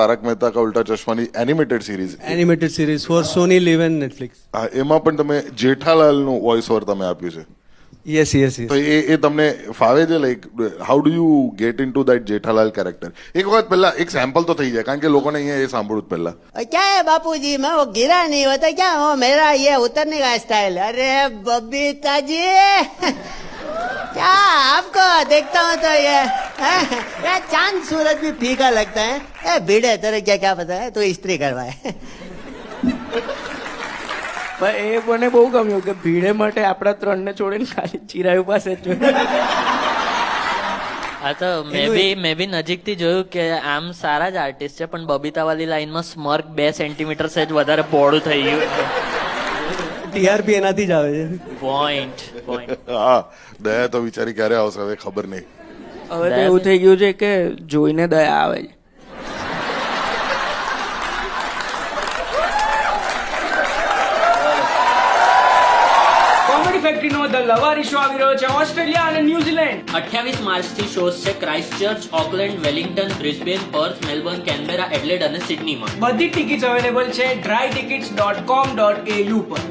તારક મહેતા કા Ooltah ચશ્માની animated series animated series for Sony Liv and Netflix એમાં પણ તમે જેઠાલાલનું વોઇસ ઓવર તમે આપ્યું છે. યસ યસ તો યસ એ એ તમને ફાવે છે like how do you get into that Jethalal character એક વખત પહેલા એક સેમ્પલ તો થઈ જાય કારણ કે લોકોને અહીંયા એ સાંભળવું જ પહેલા क्या है बापूजी मैं वो गिरा नहीं होता क्या वो मेरा ये उतरने का स्टाइल अरे बबीता जी क्या आपको देखता हूँ तो ये हैं? ये चांद सूरज भी फीका लगता है ए भिड़े तेरे क्या क्या पता है तो स्त्री करवाए પણ એ મને બહુ ગમ્યું કે ભીડે માટે આપણા ત્રણને છોડીને ખાલી ચિરાયુ પાસે જ હા તો મેં બી મેં બી નજીકથી જોયું કે આમ સારા જ આર્ટિસ્ટ છે પણ બબીતાવાળી લાઈનમાં સ્મર્ક બે સેન્ટીમીટર સહેજ વધારે પહોળું થઈ ગયું. ટીઆરપી એનાથી જ આવે છે. પોઈન્ટ પોઈન્ટ હા દયા તો વિચારી ક્યારે આવશે હવે ખબર નહીં. હવે તો એવું થઈ ગયું છે કે જોઈને દયા આવે છે. કોમેડી ફેક્ટરીનો ધ લવારી શો આવી રહ્યો છે. ઓસ્ટ્રેલિયા અને ન્યુઝીલેન્ડ અઠ્યાવીસ માર્ચથી શોઝ છે Christchurch Auckland Wellington Brisbane Perth Melbourne Canberra Adelaide અને સિડનીમાં બધી ટિકિટ્સ અવેલેબલ છે dry tickets dot com dot AU પર.